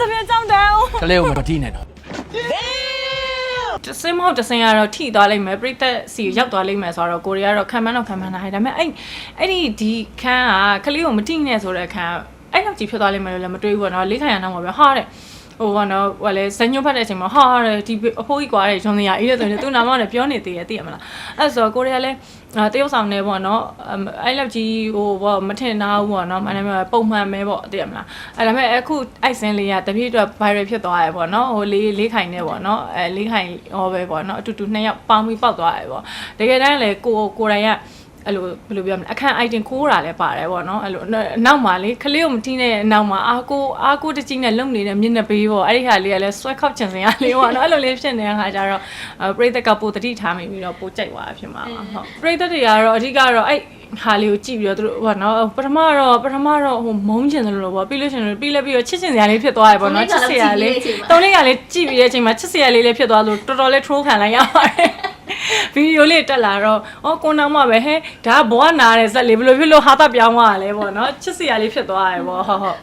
တပြည့်ကြောင်းတယ် ကလေးကိုမထိနဲ့တော့တစင်းမဟုတ်တစင်းကတော့ထိသွားလိမ့်မယ်ပြိသက်စီရောက်သွားလိမ့်မယ်ဆိုတော့ကိုရီးယားတော့ခံမှန်းတော့ခံမှန်းတာဟဲ့ဒါပေမဲ့အဲ့အဲ့ဒီဒီခန်းကကလေးကိုမထိနဲ့ဆိုတဲ့ခန်းအဲ့လောက်ကြီးဖြစ်သွားလိမ့်မယ်လို့လည်းမတွေးဘူးပေါ့နော်လေးခိုင်ရအောင်ပါဗျဟာတဲ့ဟိုဘောနော်ဟိုလေဇညွတ်ဖတ်တဲ့အချိန်မှာဟာတဲ့ဒီအဖိုးကြီးကွာတဲ့ဂျွန်စရာအေးတဲ့ဆိုရင်သူ့နာမနဲ့ပြောနေသေးတယ်သိရမလားအဲ့ဆိုကိုရီးယားလည်း တရုတ်ဆောင်နေပေါ့နော်အဲ့လောက်ကြီးဟိုဘောမထင်နာဘူးပေါ့နော်မနက်ပုံမှန်ပဲပေါ့သိရမလားအဲ့ဒါပေမဲ့အခုအိုက်စင်းလေးကတပြည့်အတွက် viral ဖြစ်သွားရပေါ့နော်ဟိုလေးလေးခိုင်နေပေါ့နော်အဲလေးခိုင်ဟောပဲပေါ့နော်အတူတူနှစ်ယောက်ပေါင်းပြီးပေါက်သွားရပေါ့တကယ်တမ်းလေကိုကိုရိုင်က အဲ့လိုဘယ်လိုပြောမလဲအခန်း item ခိုးတာလည်းပါတယ်ပေါ့နော်အဲ့လိုနောက်မှာလေခလေးကိုမတီးနဲ့နောက်မှာအာကိုအာကိုတကြီးနဲ့လုံနေတဲ့မျက်နှာပေးပေါ့အဲ့ဒီခါလေးကလည်းဆွဲခောက်ချင်စရာလေးပေါ့နော်အဲ့လိုလေးဖြစ်နေတဲ့ခါကျတော့ပရိသတ်ကပိုတတိထားမိပြီးတော့ပိုကြိုက်သွားဖြစ်မှာပါဟုတ်ပရိသတ်တွေကတော့အဓိကတော့အဲ့ဟာလေးကိုကြည့်ပြီးတော့သူတို့ဟောနော်ပထမတော့ပထမတော့ဟိုမုန်းချင်တယ်လို့ပေါ့ပြီးလို့ရှိရင်ပြီးလဲပြီးတော့ချစ်ချင်စရာလေးဖြစ်သွားရပေါ့နော်ချစ်စရာလေးတုံးလေးကလေးကြည့်ပြီးတဲ့အချိန်မှာချစ်စရာလေးလေးဖြစ်သွားလို့တော်တော်လေး troll ခံလိုက်ရပါတယ် ဗီဒီယိုလေးတက်လာတော့အော်ကိုနောင်မပဲဟဲဒါကဘောကနားတဲ့ဇက်လေးဘယ်လိုဖြစ်လို့ဟာတာပြောင်းသွားရလဲပေါ့နော်ချစ်စရာလေးဖြစ်သွားရပေါ့ဟုတ်ဟုတ်